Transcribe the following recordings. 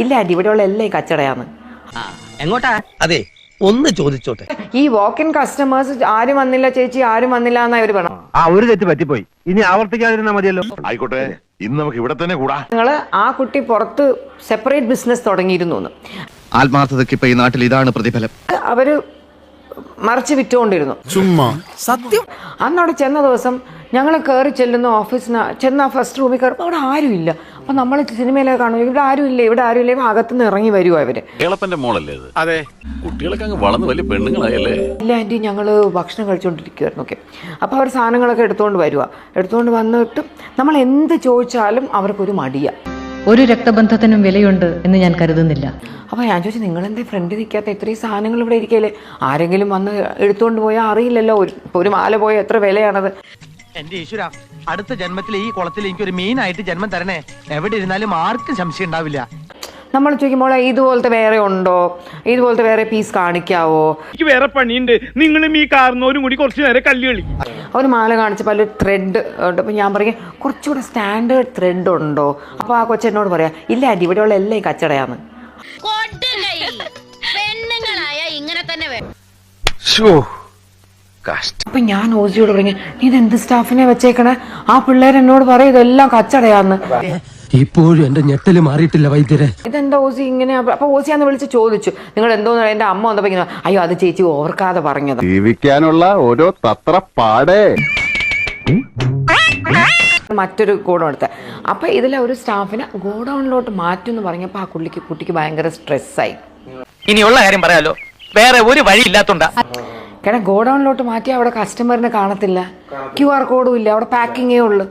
ഇല്ല ആന്റി ഇവിടെയുള്ള എല്ലാം ഈ കച്ചടയാന്ന് എങ്ങോട്ടാ? അതെ ഒന്ന് ചോദിച്ചോട്ടെ. ഈ വോക്ക് ഇൻ കസ്റ്റമേഴ്സ് ആരും വന്നില്ല ചേച്ചി ആരും വന്നില്ല എന്നാ ഇവർ പറഞ്ഞു ആ ഒരു തെറ്റ് പറ്റിപ്പോയി. ഇനി ആവർത്തിക്കാതിരുന്നാ മതിയല്ലോ. ആയിക്കോട്ടെ ഇന്ന് നമുക്ക് ഇവിടെ തന്നെ കൂടാ. നിങ്ങൾ ആ കുട്ടി പുറത്ത് സെപ്പറേറ്റ് ബിസിനസ് തുടങ്ങിയിരുന്നു എന്ന്. ആത്മാർത്ഥതയ്ക്ക് ഇപ്പൊ ഈ നാട്ടിൽ ഇതാണ് പ്രതിഫലം. അവർ മറിച്ച് വിറ്റുകൊണ്ടിരുന്നു. ചുമ്മാ. സത്യം. അന്നവിടെ ചെന്ന ദിവസം ഞങ്ങൾ കയറി ചെല്ലുന്ന ഓഫീസിന് ചെന്ന ഫസ്റ്റ് റൂമിൽ കയറുമ്പോൾ അവിടെ ആരുമില്ല. അപ്പം നമ്മൾ സിനിമയിലൊക്കെ കാണും. ഇവിടെ ആരുമില്ല ഇവിടെ ആരും ഇല്ലേ. അകത്തുനിന്ന് ഇറങ്ങി വരുമോ അവർ കേളപ്പന്റെ മോളല്ലേ അതെ. കുട്ടികളൊക്കെ അങ്ങ് വളർന്ന് വലിയ പെണ്ണുങ്ങളായല്ലേ? ഇല്ല ആന്റി ഞങ്ങൾ ഭക്ഷണം കഴിച്ചുകൊണ്ടിരിക്കുവായിരുന്നു ഓക്കെ. അപ്പൊ അവർ സാധനങ്ങളൊക്കെ എടുത്തുകൊണ്ട് വരുവാ. എടുത്തുകൊണ്ട് വന്നിട്ട് നമ്മൾ എന്ത് ചോദിച്ചാലും അവർക്കൊരു മടിയാ. ഒരു രക്തബന്ധത്തിനും വിലയുണ്ട് എന്ന് ഞാൻ കരുതുന്നില്ല. അപ്പോൾ ഞാൻ ചോദിച്ചു നിങ്ങളെന്തേ ഫ്രണ്ട് നിൽക്കാത്ത ഇത്രയും സാധനങ്ങൾ ഇവിടെ ഇരിക്കല്ലേ ആരെങ്കിലും വന്ന് എടുത്തുകൊണ്ട് പോയാൽ അറിയില്ലല്ലോ. ഒരു ഒരു മാല പോയാൽ എത്ര വിലയാണത്? എന്റെ ഈശ്വര അടുത്ത ജന്മത്തിൽ ഈ കുളത്തിൽ എനിക്ക് ഒരു മീനായിട്ട് ജന്മം തരണേ. എവിടെ ഇരുന്നാലും ആർക്കും സംശയം ഉണ്ടാവില്ല. നമ്മൾ ചോദിക്കുമ്പോൾ ഇതുപോലത്തെ വേറെ ഉണ്ടോ? ഇതുപോലത്തെ വേറെ പീസ് കാണിക്കാവോ? എനിക്ക് വേറെ പണിയുണ്ട്. നിങ്ങളും ഈ കാർന്നോരും കൂടി കുറച്ച് നേരം കല്ല് കളി അവർ മാല കാണിച്ചപ്പോൾ അതിൽ ത്രെഡ് ഉണ്ട്. അപ്പം ഞാൻ പറയും കുറച്ചുകൂടെ സ്റ്റാൻഡേർഡ് ത്രെഡ് ഉണ്ടോ? അപ്പോൾ ആ കൊച്ചെന്നോട് പറയാം ഇല്ല ആന്റി ഇവിടെയുള്ള എല്ലാം ഈ കച്ചടയാന്ന് പെണ്ണുങ്ങളായ ഇങ്ങനെ തന്നെ വേണം അപ്പം ഞാൻ ഓസിയോട് പറഞ്ഞു നീ ഇതെന്ത് സ്റ്റാഫിനെ വെച്ചേക്കണേ? ആ പിള്ളേർ എന്നോട് പറയും ഇതെല്ലാം കച്ചടയാന്ന്. ഇപ്പോഴും എന്റെ ഞെട്ടൽ മാറിയിട്ടില്ല വൈദ്യരെ. ഇതെന്താ ഓസി ഇങ്ങനെ? അപ്പൊ ഓസിയാന്ന് വിളിച്ച് ചോദിച്ചു നിങ്ങൾ എന്തോന്ന് എന്റെ അമ്മ വന്നപ്പോ ഇങ്ങനെ അയ്യോ അത് ചേച്ചി ഓർക്കാതെ പറഞ്ഞത്. ജീവിക്കാനുള്ള ഓരോ തത്ര പാടേ മറ്റൊരു ഗോഡൗൺ എടുത്ത. അപ്പൊ ഇതിലെ ഒരു സ്റ്റാഫിനെ ഗോഡൗണിലോട്ട് മാറ്റും എന്ന് പറഞ്ഞപ്പോ ആ കുട്ടിക്ക് കുട്ടിക്ക് ഭയങ്കര സ്ട്രെസ്സായി ഇനിയുള്ള കാര്യം പറയാലോ. വേറെ ഒരു വഴി ഇല്ലാത്തോണ്ടാ കാരണം ഗോഡൗണിലോട്ട് മാറ്റി അവിടെ കസ്റ്റമറിനെ കാണത്തില്ല. ക്യു ആർ കോഡും ഇല്ല. അവിടെ പാക്കിങ്ങേ ഉള്ളു.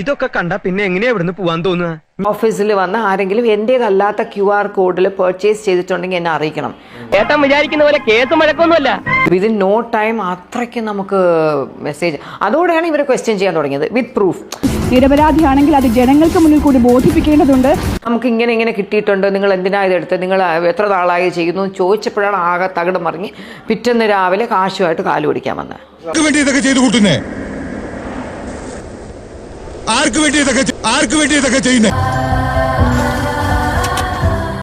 ഇതൊക്കെ കണ്ട പിന്നെ എങ്ങനെയാ ഇവിടുന്ന് പോവാൻ തോന്നുക? ഓഫീസിൽ വന്ന് ആരെങ്കിലും എന്റേതല്ലാത്ത ക്യു ആർ കോഡിൽ പെർച്ചേസ് ചെയ്തിട്ടുണ്ടെങ്കിൽ എന്നെ അറിയിക്കണം. ഏട്ടൻ വിചാരിക്കുന്ന പോലെ കേസ് മഴക്കൊന്നുമല്ല. വിതിൻ നോ ടൈം അത്രയ്ക്ക് നമുക്ക് മെസ്സേജ് അതോടെയാണ് ഇവരെ ക്വസ്റ്റ്യൻ ചെയ്യാൻ തുടങ്ങിയത്. വിത്ത് പ്രൂഫ് നിരപരാധിയാണെങ്കിൽ അത് ജനങ്ങൾക്ക് മുന്നിൽ കൂടി ബോധിപ്പിക്കേണ്ടതുണ്ട്. നമുക്ക് ഇങ്ങനെ ഇങ്ങനെ കിട്ടിയിട്ടുണ്ട്. നിങ്ങൾ എന്തിനാ ഇതെടുത്ത് നിങ്ങൾ എത്ര നാളായി ചെയ്യുന്നു? ചോദിച്ചപ്പോഴാണ് ആകെ തകിടം മറിഞ്ഞ് പിറ്റേന്ന് രാവിലെ കാശുമായിട്ട് കാലു പിടിക്കാൻ വന്നത്. ആർക്ക് വേണ്ടി ഇതൊക്കെ ആർക്ക് വേണ്ടി ഇതൊക്കെ ചെ-